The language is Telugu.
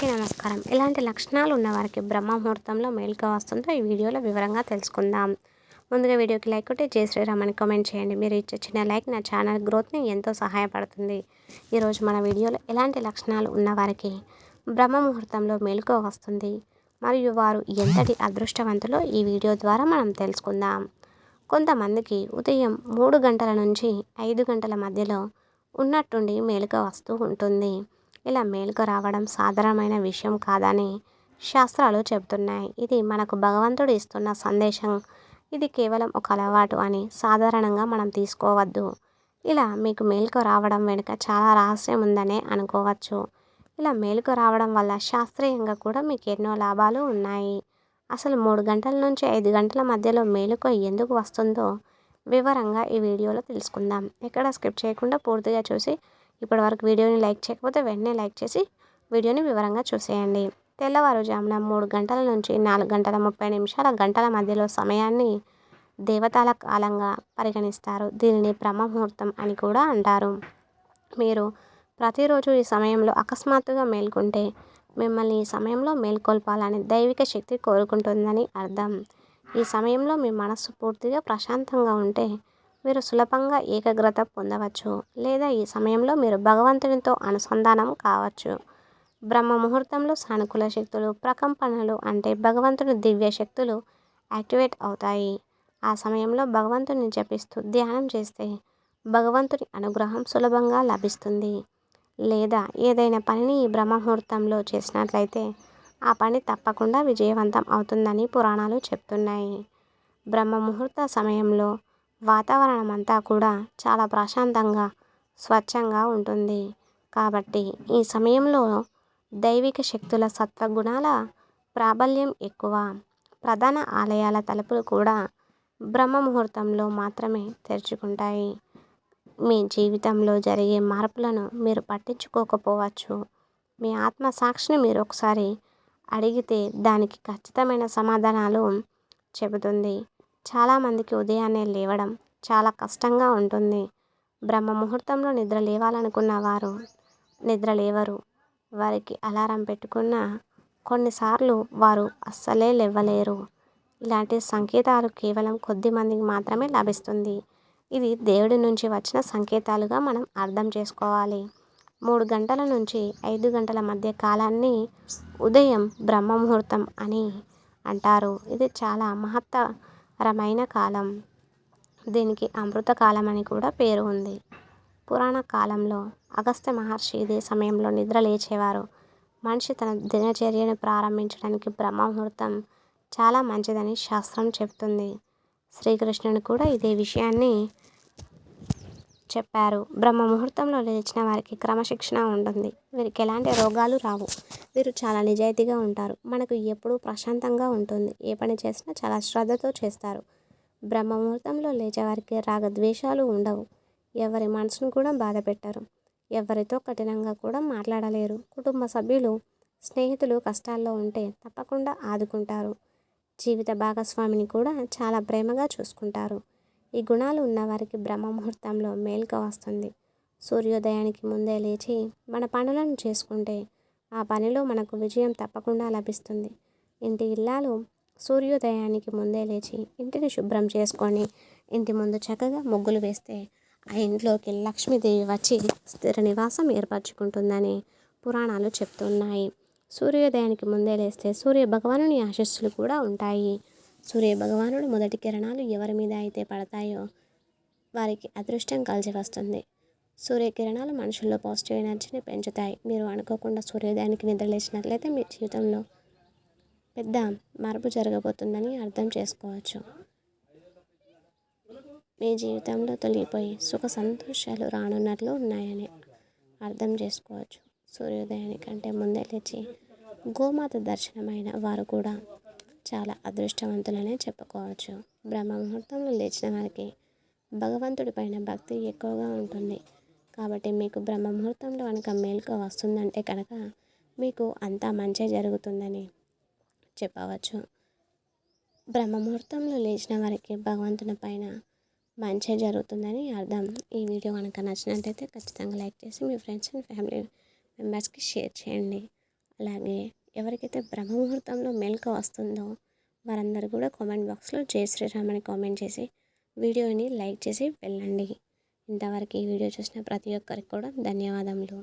అందరికీ నమస్కారం. ఇలాంటి లక్షణాలు ఉన్న వారికి బ్రహ్మ ముహూర్తంలో వస్తుందో ఈ వీడియోలో వివరంగా తెలుసుకుందాం. ముందుగా వీడియోకి లైక్ కొట్టి జై శ్రీరామ్ అని కామెంట్ చేయండి. మీరు ఇచ్చే చిన్న లైక్ నా ఛానల్ గ్రోత్ని ఎంతో సహాయపడుతుంది. ఈరోజు మన వీడియోలో ఎలాంటి లక్షణాలు ఉన్నవారికి బ్రహ్మముహూర్తంలో బ్రహ్మ ముహూర్తంలో వస్తుంది మరియు వారు ఎంతటి అదృష్టవంతులో ఈ వీడియో ద్వారా మనం తెలుసుకుందాం. కొంతమందికి ఉదయం మూడు గంటల నుంచి ఐదు గంటల మధ్యలో ఉన్నట్టుండి మేలుక వస్తూ ఉంటుంది. ఇలా మేలుకు రావడం సాధారణమైన విషయం కాదని శాస్త్రాలు చెబుతున్నాయి. ఇది మనకు భగవంతుడు ఇస్తున్న సందేశం. ఇది కేవలం ఒక అలవాటు అని సాధారణంగా మనం తీసుకోవద్దు. ఇలా మీకు మేలుకు రావడం వెనుక చాలా రహస్యం ఉందనే అనుకోవచ్చు. ఇలా మేలుకు రావడం వల్ల శాస్త్రీయంగా కూడా మీకు ఎన్నో లాభాలు ఉన్నాయి. అసలు మూడు గంటల నుంచి ఐదు గంటల మధ్యలో మేలుకు ఎందుకు వస్తుందో వివరంగా ఈ వీడియోలో తెలుసుకుందాం. ఎక్కడ స్కిప్ చేయకుండా పూర్తిగా చూసి ఇప్పటి వరకు వీడియోని లైక్ చేయకపోతే వెంటనే లైక్ చేసి వీడియోని వివరంగా చూసేయండి. తెల్లవారుజామున మూడు గంటల నుంచి నాలుగు గంటల ముప్పై నిమిషాల గంటల మధ్యలో సమయాన్ని దేవతల కాలంగా పరిగణిస్తారు. దీనిని బ్రహ్మముహూర్తం అని కూడా అంటారు. మీరు ప్రతిరోజు ఈ సమయంలో అకస్మాత్తుగా మేల్కొంటే మిమ్మల్ని ఈ సమయంలో మేల్కొల్పాలని దైవిక శక్తి కోరుకుంటుందని అర్థం. ఈ సమయంలో మీ మనస్సు పూర్తిగా ప్రశాంతంగా ఉంటే మీరు సులభంగా ఏకాగ్రత పొందవచ్చు లేదా ఈ సమయంలో మీరు భగవంతునితో అనుసంధానం కావచ్చు. బ్రహ్మ ముహూర్తంలో సానుకూల శక్తులు ప్రకంపనలు అంటే భగవంతుని దివ్య శక్తులు యాక్టివేట్ అవుతాయి. ఆ సమయంలో భగవంతుని జపిస్తూ ధ్యానం చేస్తే భగవంతుని అనుగ్రహం సులభంగా లభిస్తుంది. లేదా ఏదైనా పనిని ఈ బ్రహ్మముహూర్తంలో చేసినట్లయితే ఆ పని తప్పకుండా విజయవంతం అవుతుందని పురాణాలు చెప్తున్నాయి. బ్రహ్మ ముహూర్త సమయంలో వాతావరణం అంతా కూడా చాలా ప్రశాంతంగా స్వచ్ఛంగా ఉంటుంది. కాబట్టి ఈ సమయంలో దైవిక శక్తుల సత్వగుణాల ప్రాబల్యం ఎక్కువ. ప్రధాన ఆలయాల తలుపులు కూడా బ్రహ్మ ముహూర్తంలో మాత్రమే తెరుచుకుంటాయి. మీ జీవితంలో జరిగే మార్పులను మీరు పట్టించుకోకపోవచ్చు. మీ ఆత్మ సాక్షిని మీరు ఒకసారి అడిగితే దానికి ఖచ్చితమైన సమాధానాలు చెబుతుంది. చాలామందికి ఉదయాన్నే లేవడం చాలా కష్టంగా ఉంటుంది. బ్రహ్మ ముహూర్తంలో నిద్ర లేవాలనుకున్న వారు నిద్ర లేవరు. వారికి అలారం పెట్టుకున్న కొన్నిసార్లు వారు అస్సలే లేవలేరు. ఇలాంటి సంకేతాలు కేవలం కొద్ది మందికి మాత్రమే లభిస్తుంది. ఇది దేవుడి నుంచి వచ్చిన సంకేతాలుగా మనం అర్థం చేసుకోవాలి. మూడు గంటల నుంచి ఐదు గంటల మధ్య కాలాన్ని ఉదయం బ్రహ్మ ముహూర్తం అని అంటారు. ఇది చాలా మహత్త రమైన కాలం. దీనికి అమృత కాలం అని కూడా పేరు ఉంది. పురాణ కాలంలో అగస్త్య మహర్షి ఇదే సమయంలో నిద్ర లేచేవారు. మనిషి తన దినచర్యను ప్రారంభించడానికి బ్రహ్మముహూర్తం చాలా మంచిదని శాస్త్రం చెప్తుంది. శ్రీకృష్ణుని కూడా ఇదే విషయాన్ని చెప్పారు. బ్రహ్మ ముహూర్తంలో లేచిన వారికి క్రమశిక్షణ ఉంటుంది. వీరికి ఎలాంటి రోగాలు రావు. వీరు చాలా నిజాయితీగా ఉంటారు. మనకు ఎప్పుడూ ప్రశాంతంగా ఉంటుంది. ఏ పని చేసినా చాలా శ్రద్ధతో చేస్తారు. బ్రహ్మ ముహూర్తంలో లేచేవారికి రాగద్వేషాలు ఉండవు. ఎవరి మనసును కూడా బాధ పెట్టరు. ఎవరితో కఠినంగా కూడా మాట్లాడలేరు. కుటుంబ సభ్యులు స్నేహితులు కష్టాల్లో ఉంటే తప్పకుండా ఆదుకుంటారు. జీవిత భాగస్వామిని కూడా చాలా ప్రేమగా చూసుకుంటారు. ఈ గుణాలు ఉన్నవారికి బ్రహ్మ ముహూర్తంలో మేలుక వస్తుంది. సూర్యోదయానికి ముందే లేచి మన పనులను చేసుకుంటే ఆ పనిలో మనకు విజయం తప్పకుండా లభిస్తుంది. ఇంటి ఇల్లాలు సూర్యోదయానికి ముందే లేచి ఇంటిని శుభ్రం చేసుకొని ఇంటి ముందు చక్కగా ముగ్గులు వేస్తే ఆ ఇంట్లోకి లక్ష్మీదేవి వచ్చి స్థిర నివాసం ఏర్పరచుకుంటుందని పురాణాలు చెప్తున్నాయి. సూర్యోదయానికి ముందే లేస్తే సూర్య భగవానుని ఆశస్సులు కూడా ఉంటాయి. సూర్య భగవానుడు మొదటి కిరణాలు ఎవరి మీద అయితే పడతాయో వారికి అదృష్టం కలిసి వస్తుంది. సూర్యకిరణాలు మనుషుల్లో పాజిటివ్ ఎనర్జీని పెంచుతాయి. మీరు అనుకోకుండా సూర్యోదయానికి నిద్రలేసినట్లయితే మీ జీవితంలో పెద్ద మార్పు జరగబోతుందని అర్థం చేసుకోవచ్చు. మీ జీవితంలో తొలగిపోయి సుఖ సంతోషాలు రానున్నట్లు ఉన్నాయని అర్థం చేసుకోవచ్చు. సూర్యోదయానికంటే ముందే లేచి గోమాత దర్శనమైన వారు కూడా చాలా అదృష్టవంతులనే చెప్పుకోవచ్చు. బ్రహ్మ ముహూర్తంలో లేచిన వారికి భగవంతుడి పైన భక్తి ఎక్కువగా ఉంటుంది. కాబట్టి మీకు బ్రహ్మ ముహూర్తంలో కనుక మేలుక వస్తుందంటే కనుక మీకు అంతా మంచి జరుగుతుందని చెప్పవచ్చు. బ్రహ్మ ముహూర్తంలో లేచిన వారికి భగవంతుని పైన మంచి జరుగుతుందని అర్థం. ఈ వీడియో కనుక నచ్చినట్టయితే ఖచ్చితంగా లైక్ చేసి మీ ఫ్రెండ్స్ అండ్ ఫ్యామిలీ మెంబర్స్కి షేర్ చేయండి. అలాగే ఎవరికైతే బ్రహ్మముహూర్తంలో మెల్క వస్తుందో వారందరూ కూడా కామెంట్ బాక్స్లో జై శ్రీరామ్ అని కామెంట్ చేసి వీడియోని లైక్ చేసి వెళ్ళండి. ఇంతవరకు ఈ వీడియో చూసిన ప్రతి ఒక్కరికి కూడా ధన్యవాదములు.